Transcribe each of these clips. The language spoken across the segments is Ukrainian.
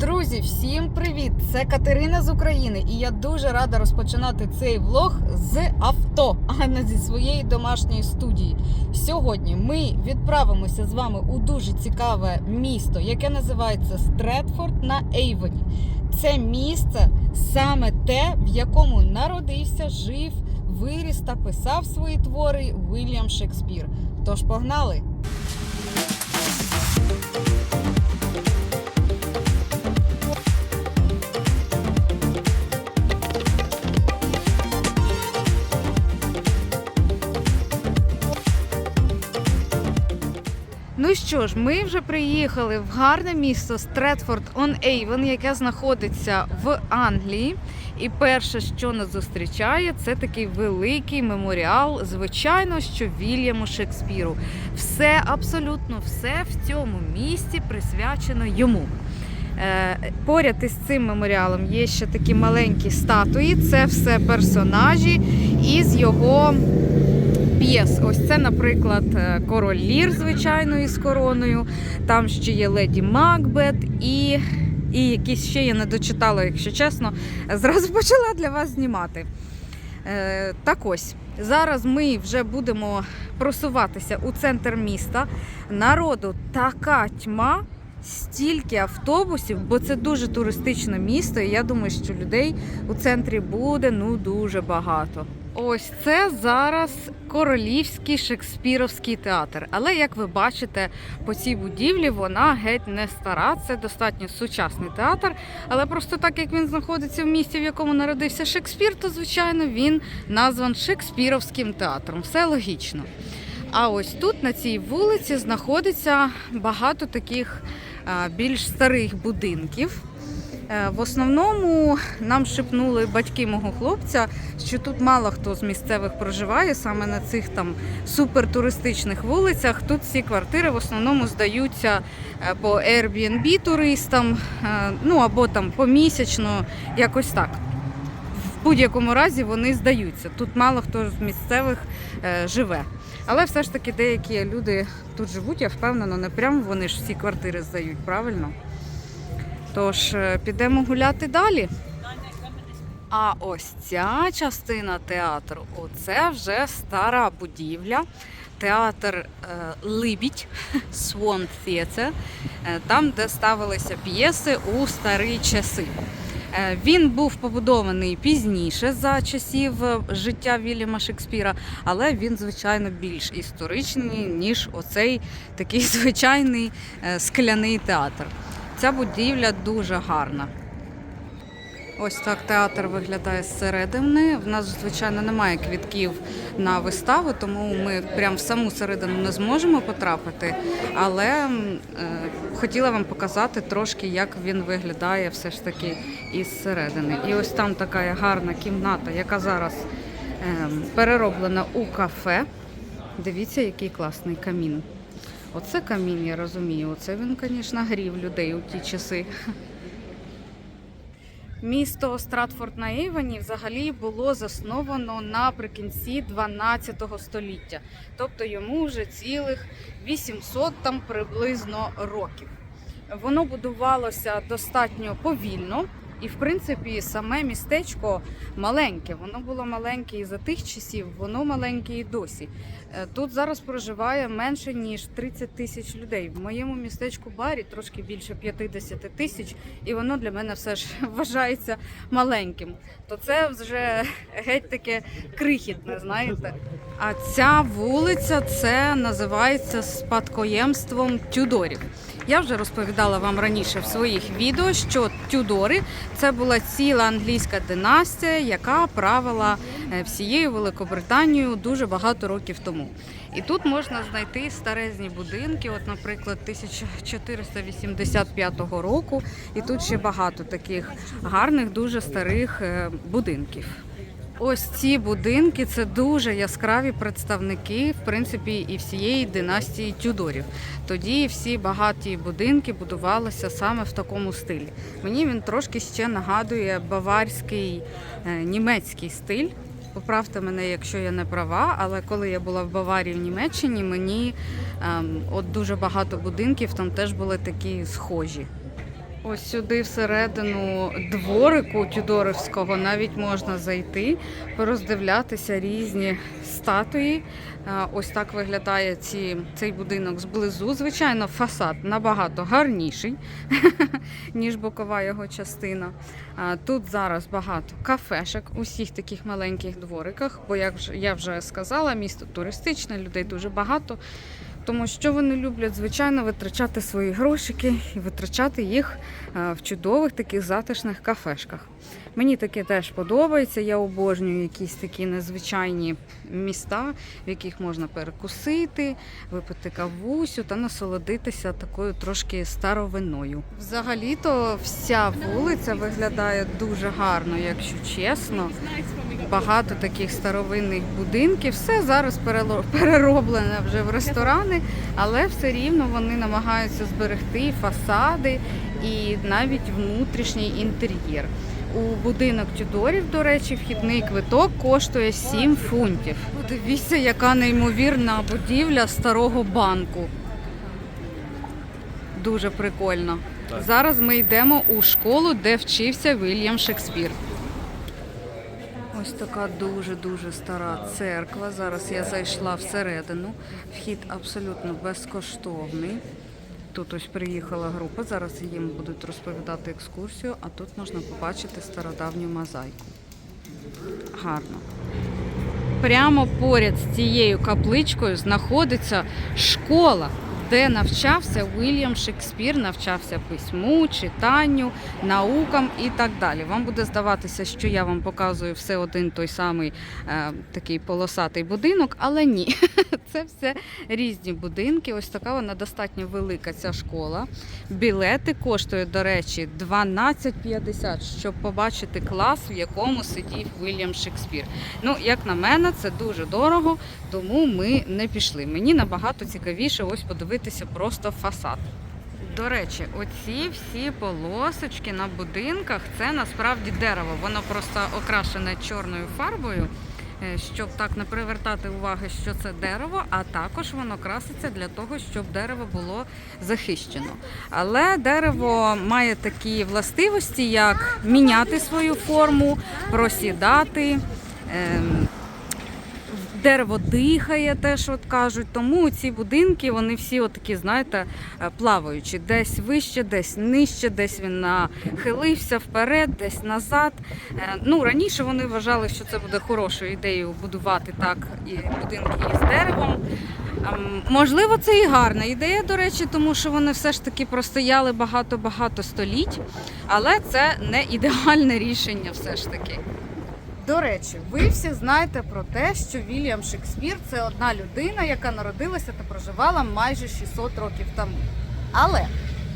Друзі, всім привіт! Це Катерина з України, і я дуже рада розпочинати цей влог з авто, а не зі своєї домашньої студії. Сьогодні ми відправимося з вами у дуже цікаве місто, яке називається Стретфорд на Ейвоні. Це місце саме те, в якому народився, жив, виріс та писав свої твори Вільям Шекспір. Тож погнали! Що ж, ми вже приїхали в гарне місто Стретфорд он Ейвен, яке знаходиться в Англії. І перше, що нас зустрічає, це такий великий меморіал, звичайно, що Вільяму Шекспіру. Все, абсолютно все в цьому місті присвячено йому. Е, Поряд із цим меморіалом є ще такі маленькі статуї. Це все персонажі із його п'єс. Ось це, наприклад, е, король Лір, звичайно, із короною. Там ще є леді Макбет і, і якісь ще я не дочитала, якщо чесно. Зразу почала для вас знімати. Е, так ось. Зараз ми вже будемо просуватися у центр міста. Народу така тьма, стільки автобусів, бо це дуже туристичне місто, і я думаю, що людей у центрі буде ну дуже багато. Ось це зараз королівський шекспіровський театр. Але як ви бачите, по цій будівлі вона геть не стара. Це достатньо сучасний театр. Але просто так як він знаходиться в місті, в якому народився Шекспір, то звичайно він назван Шекспіровським театром. Все логічно. А ось тут на цій вулиці знаходиться багато таких більш старих будинків. Е, В основному нам шепнули батьки мого хлопця, що тут мало хто з місцевих проживає саме на цих там супертуристичних вулицях. Тут всі квартири в основному здаються е, по Airbnb туристам, е, ну або там помісячно, якось так. В будь-якому разі вони здаються. Тут мало хто з місцевих е, живе. Але все ж таки деякі люди тут живуть, я впевнена, не прямо вони ж всі квартири здають, правильно? Тож е, підемо гуляти далі. А ось ця частина театру оце вже стара будівля. Театр е, Либідь Swan Theatre, е, там, де ставилися п'єси у старі часи. Е, Він був побудований пізніше за часів е, життя Вільяма Шекспіра, але він, звичайно, більш історичний, ніж оцей такий звичайний е, скляний театр. Ця будівля дуже гарна. Ось так театр виглядає зсередини. В нас, звичайно, немає квітків на виставу, тому ми прямо в саму середину не зможемо потрапити. Але е, хотіла вам показати трошки, як він виглядає все ж таки із середини. І ось там така гарна кімната, яка зараз е, перероблена у кафе. Дивіться, який класний камін. Оце камін, я розумію. Оце він, звісно, грів людей у ті часи. Місто Стратфорд на Ейвені взагалі було засновано наприкінці 12 століття, тобто йому вже цілих 800 там приблизно років. Воно будувалося достатньо повільно, і в принципі саме містечко маленьке. Воно було маленьке і за тих часів, воно маленьке і досі. Е, Тут зараз проживає менше ніж 30 тисяч людей. В моєму містечку Барі трошки більше 50 тисяч, і воно для мене все ж вважається маленьким. То це вже геть таке крихітне, знаєте. А ця вулиця це називається спадкоємством Тюдорів. Я вже розповідала вам раніше в своїх відео, що Тюдори це була ціла англійська династія, яка правила е, всією Великобританією дуже багато років тому. І тут можна знайти старезні будинки, от, наприклад, 1485 року. І тут ще багато таких гарних, дуже старих е, будинків. Ось ці будинки це дуже яскраві представники, в принципі, і всієї династії Тюдорів. Тоді всі багаті будинки будувалися саме в такому стилі. Мені він трошки ще нагадує баварський е, німецький стиль. Поправте мене, якщо я не права, але коли я була в Баварії в Німеччині, мені ем, от дуже багато будинків там теж були такі схожі. Ось сюди всередину дворику Тюдорівського навіть можна зайти, пороздивлятися різні статуї. Ось так виглядає ці, цей будинок зблизу. Звичайно, фасад набагато гарніший, ніж бокова його частина. Тут зараз багато кафешок у всіх таких маленьких двориках, бо як я вже сказала, місто туристичне, людей дуже багато. Тому що вони люблять, звичайно, витрачати свої грошики і витрачати їх е, в чудових таких затишних кафешках. Мені таке теж подобається. Я обожнюю якісь такі незвичайні міста, в яких можна перекусити, випити кавусю та насолодитися такою трошки старовиною. Взагалі-то вся вулиця виглядає дуже гарно, якщо чесно. Багато таких старовинних будинків. Все зараз перероблене вже в ресторани, але все рівно вони намагаються зберегти фасади і навіть внутрішній інтер'єр. У будинок Тюдорів, до речі, вхідний квиток коштує 7 фунтів. Подивіться, яка неймовірна будівля старого банку. Дуже прикольно. Так. Зараз ми йдемо у школу, де вчився Вільям Шекспір. Ось така дуже-дуже стара церква. Зараз я зайшла всередину. Вхід абсолютно безкоштовний. Тут ось приїхала група. Зараз їм будуть розповідати екскурсію, а тут можна побачити стародавню мозаїку. Гарно. Прямо поряд з цією капличкою знаходиться школа, де навчався Вільям Шекспір, навчався письму, читанню, наукам і так далі. Вам буде здаватися, що я вам показую все один той самий е, такий полосатий будинок, але ні. Це все різні будинки. Ось така вона достатньо велика ця школа. Білети коштують, до речі, 12,50, щоб побачити клас, в якому сидів Вільям Шекспір. Ну, як на мене, це дуже дорого, тому ми не пішли. Мені набагато цікавіше ось подивитися просто фасад. До речі, оці всі полосочки на будинках це насправді дерево. Воно просто окрашене чорною фарбою, щоб так не привертати уваги, що це дерево, а також воно краситься для того, щоб дерево було захищено. Але дерево має такі властивості, як міняти свою форму, просідати. Дерево дихає, теж от кажуть. Тому ці будинки вони всі отакі, знаєте, е, плаваючі. Десь вище, десь нижче, десь він нахилився вперед, десь назад. Е, Ну раніше вони вважали, що це буде хорошою ідеєю будувати так і будинки із деревом. Ем, Можливо, це і гарна ідея, до речі, тому що вони все ж таки простояли багато-багато століть, але це не ідеальне рішення, все ж таки. До речі, ви всі знаєте про те, що Вільям Шекспір це одна людина, яка народилася та проживала майже 600 років тому. Але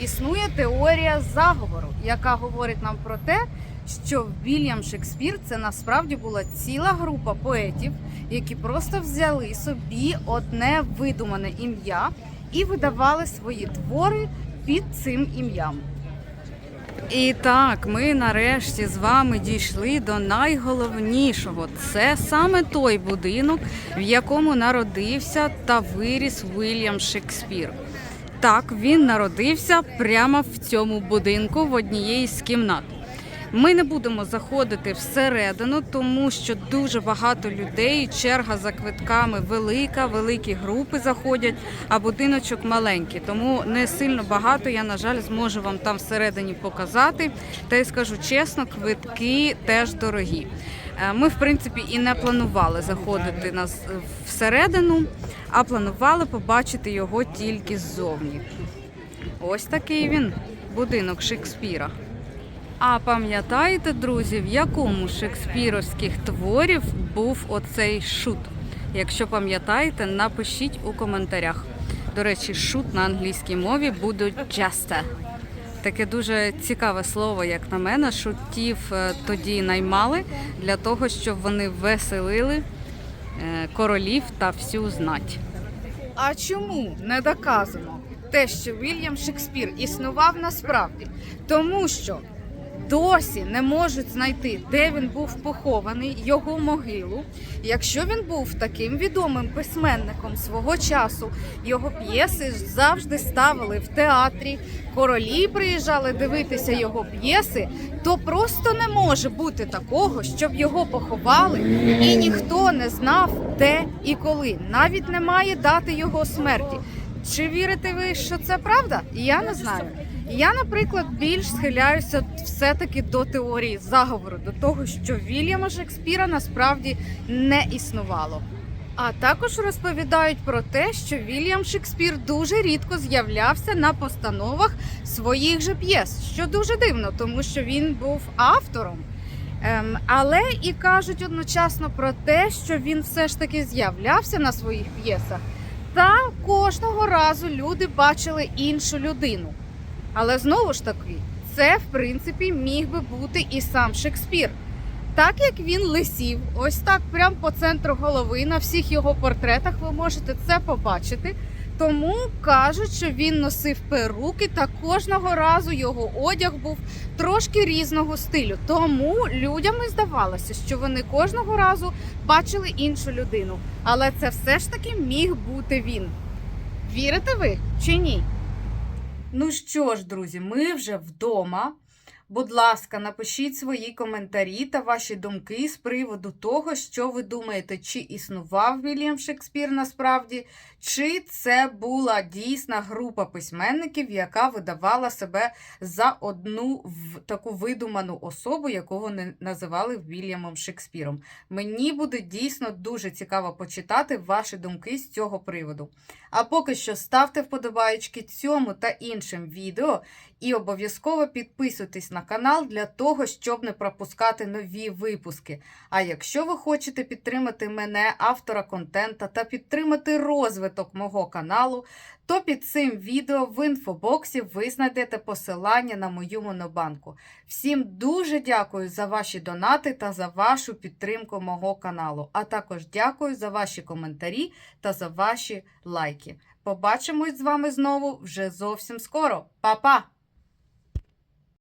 існує теорія заговору, яка говорить нам про те, що Вільям Шекспір це насправді була ціла група поетів, які просто взяли собі одне видумане ім'я і видавали свої твори під цим ім'ям. І так, ми нарешті з вами дійшли до найголовнішого. Це саме той будинок, в якому народився та виріс Вільям Шекспір. Так, він народився прямо в цьому будинку в однієї з кімнат. Ми не будемо заходити всередину, тому що дуже багато людей, черга за квитками велика, великі групи заходять, а будиночок маленький. Тому не сильно багато я, на жаль, зможу вам там всередині показати. Та й скажу чесно, квитки теж дорогі. Е, Ми, в принципі, і не планували заходити нас всередину, а планували побачити його тільки ззовні. Ось такий він будинок Шекспіра. А пам'ятаєте, друзі, в якому шекспіровських творів був оцей шут? Якщо пам'ятаєте, напишіть у коментарях. До речі, шут на англійській мові буде «jester». Таке дуже цікаве слово, як на мене. Шутів е, тоді наймали для того, щоб вони веселили е, королів та всю знать. А чому не доказано те, що Вільям Шекспір існував насправді? Тому що досі не можуть знайти, де він був похований, його могилу. Якщо він був таким відомим письменником свого часу, його п'єси завжди ставили в театрі, королі приїжджали дивитися його п'єси, то просто не може бути такого, щоб його поховали, і ніхто не знав, де і коли. Навіть немає дати його смерті. Чи вірите ви, що це правда? Я не знаю. Я, наприклад, більш схиляюся все-таки до теорії заговору, до того, що Вільяма Шекспіра насправді не існувало. А також розповідають про те, що Вільям Шекспір дуже рідко з'являвся на постановах своїх же п'єс, що дуже дивно, тому що він був автором. Ем, але і кажуть одночасно про те, що він все ж таки з'являвся на своїх п'єсах, та кожного разу люди бачили іншу людину. Але знову ж таки, це в принципі міг би бути і сам Шекспір. Так як він лисів, ось так, прямо по центру голови, на всіх його портретах ви можете це побачити. Тому кажуть, що він носив перуки, та кожного разу його одяг був трошки різного стилю. Тому людям і здавалося, що вони кожного разу бачили іншу людину. Але це все ж таки міг бути він. Вірите ви чи ні? Ну що ж, друзі, ми вже вдома. Будь ласка, напишіть свої коментарі та ваші думки з приводу того, що ви думаєте, чи існував Вільям Шекспір насправді, чи це була дійсна група письменників, яка видавала себе за одну таку видуману особу, яку вони називали Вільямом Шекспіром. Мені буде дійсно дуже цікаво почитати ваші думки з цього приводу. А поки що ставте вподобаєчки цьому та іншим відео і обов'язково підписуйтесь на канал для того, щоб не пропускати нові випуски. А якщо ви хочете підтримати мене, автора контента, та підтримати розвиток мого каналу, то під цим відео в інфобоксі ви знайдете посилання на мою монобанку. Всім дуже дякую за ваші донати та за вашу підтримку мого каналу. А також дякую за ваші коментарі та за ваші лайки. Побачимось з вами знову вже зовсім скоро. Па-па!